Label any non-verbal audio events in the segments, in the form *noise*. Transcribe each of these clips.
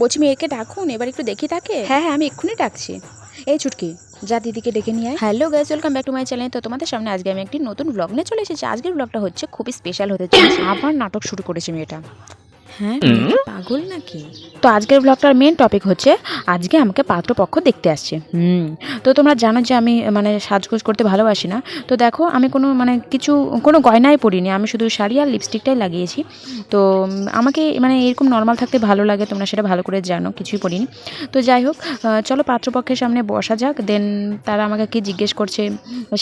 বলছি মেয়েকে ডাকুন এবার একটু দেখি তাকে। হ্যাঁ হ্যাঁ আমি এক্ষুনি ডাকছি। এই ছুটকি যা দিদিকে ডেকে নিয়ে আয়। Hello guys welcome back to my channel তো তোমাদের সামনে আজকে আমি একটি নতুন ব্লগ নিয়ে চলে এসেছি। আজকের ব্লগটা হচ্ছে খুবই স্পেশাল হতে চলেছে। আবার নাটক শুরু করেছে মেয়েটা। হ্যাঁ পাগল নাকি? তো আজকের ব্লগটার মেন টপিক হচ্ছে আজকে আমাকে পাত্রপক্ষ দেখতে আসছে। হুম তো তোমরা জানো যে আমি মানে সাজগোজ করতে ভালোবাসি না। তো দেখো আমি কোনো মানে কিছু কোনো গয়নাই পরিনি। আমি শুধু শাড়ি আর লিপস্টিকটাই লাগিয়েছি। তো আমাকে মানে এরকম নর্মাল থাকতে ভালো লাগে তোমরা সেটা ভালো করে জানো কিছুই পড়িনি তো যাই হোক চলো পাত্রপক্ষের সামনে বসা যাক দেন তারা আমাকে কি জিজ্ঞেস করছে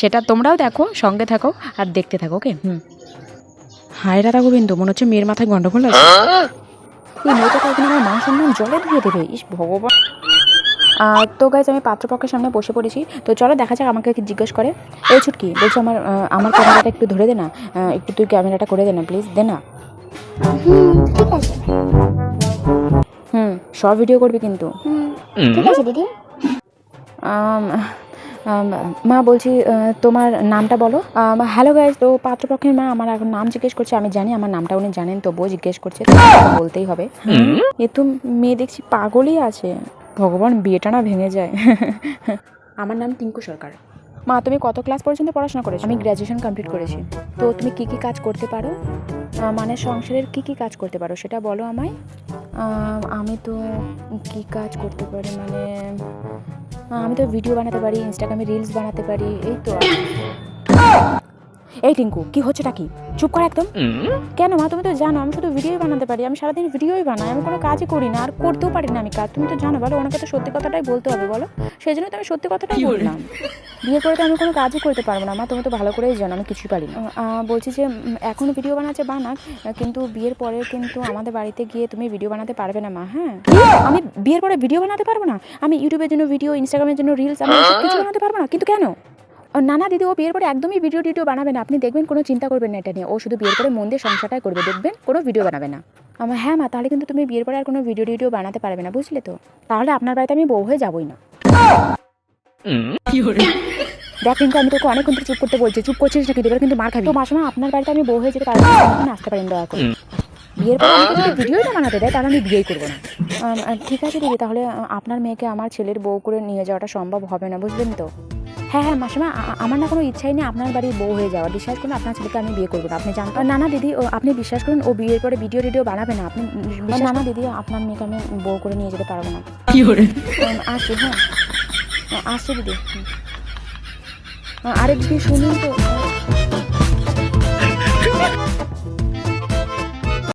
সেটা তোমরাও দেখো সঙ্গে থাকো আর দেখতে থাকো ওকে হুম। হায় রাধা গোবিন্দ মনে হচ্ছে মেয়ের মাথায় গন্ডগোল আছে এই মেয়েটা তো আমার মান সম্মান জলে ধুয়ে দেবে। ইস ভগবান। তো গাইজ আমি পাত্রপক্ষের সামনে বসে পড়েছি। তো চলো দেখা যাক আমাকে জিজ্ঞেস করে। এই ছুটকি বলছি আমার আমার ক্যামেরাটা একটু ধরে দে না। একটু তুই ক্যামেরাটা করে দে না প্লিজ দে না। হুম ঠিক আছে হুম সব ভিডিও করবি কিন্তু। ঠিক আছে দিদি। মা বলছি তোমার নামটা বলো। হ্যালো গাইজ তো পাত্রপক্ষের মা আমার এখন নাম জিজ্ঞেস করছে আমি জানি আমার নামটা উনি জানেন তবুও জিজ্ঞেস করছে বলতেই হবে। এ তো মেয়ে দেখছি পাগলই আছে। ভগবান বিয়েটা না ভেঙে যায়। *laughs* আমার নাম টিঙ্কু সরকার। মা তুমি কত ক্লাস পর্যন্ত পড়াশোনা করেছ? আমি গ্র্যাজুয়েশন কমপ্লিট করেছি। তো তুমি কি কি কাজ করতে পারো? মানে সংসারের কি কি কাজ করতে পারো সেটা বলো আমায়। আমি তো কি কাজ করতে পারি মানে আমি তো ভিডিও বানাতে পারি ইনস্টাগ্রামে রিলস বানাতে পারি এই তো। এই টিঙ্কু কি হচ্ছেটা কি? চুপ কর একদম। কেন মা তুমি তো জানো আমি শুধু ভিডিওই বানাতে পারি আমি সারাদিন ভিডিওই বানাই আমি কোনো কাজই করি না আর করতেও পারি না আমি কাজ। তুমি তো জানো বলো ওনাকে তো সত্যি কথাটাই বলতে হবে বলো। সেই জন্য তো আমি সত্যি কথাটাই বললাম। বিয়ের করে তো আমি কোনো কাজই করতে পারব না মা তুমি তো ভালো করেই জানো আমি কিছুই পারি না। বলছি যে উম, এখনও ভিডিও বানাচ্ছে বানাক কিন্তু বিয়ের পরে কিন্তু আমাদের বাড়িতে গিয়ে তুমি ভিডিও বানাতে পারবে না মা হ্যাঁ? আমি বিয়ের পরে ভিডিও বানাতে পারব না? আমি ইউটিউবের জন্য ভিডিও ইনস্টাগ্রামের জন্য রিলস আমি কিছু বানাতে পারব না? কিন্তু কেন? ও, না না দিদি ও বিয়ের পরে একদমই ভিডিও টিডিও বানাবে না আপনি দেখবেন কোনো চিন্তা করবেন না এটা নিয়ে। ও শুধু বিয়ের পরে মন দিয়ে সংসারটাই করবে দেখবেন কোনো ভিডিও বানাবে না। আমার হ্যাঁ মা তাহলে কিন্তু তুমি বিয়ের পরে আর কোনো ভিডিও টিডিও বানাতে পারবে না বুঝলে তো? তাহলে আপনার বাড়িতে আমি বউ হয়ে যাবই না। দেখ কিন্তু আমি তোকে অনেকক্ষণ চুপ করতে বলছি চুপ করছিস নাকি? এবার কিন্তু মার খাবি। তো মাসমা আপনার বাড়িতে আমি বউ হয়ে যেতে পারব না আসতে পারেন দয়া করে। বিয়ের পর আমাকে যদি ভিডিওই না বানাতে দেয় তাহলে আমি বিয়েই করব না। ঠিক আছে দিদি তাহলে আপনার মেয়েকে আমার ছেলের বউ করে নিয়ে যাওয়াটা সম্ভব হবে না বুঝলেন তো? হ্যাঁ হ্যাঁ মাসিমা আমার না কোনো ইচ্ছাই নেই আপনার বাড়ির বউ হয়ে যাওয়া বিশ্বাস করুন আপনার ছেলেকে আমি বিয়ে করব না। আপনি জানতো না না দিদি ও আপনি বিশ্বাস করুন ও বিয়ের পরে ভিডিও টিডিও বানাবে না। আপনি না না দিদি আপনার মেয়েকে আমি বউ করে নিয়ে যেতে পারব না। উম, আসি হ্যাঁ। আ- আসছি দিদি। হুম। আ- শুনুন তো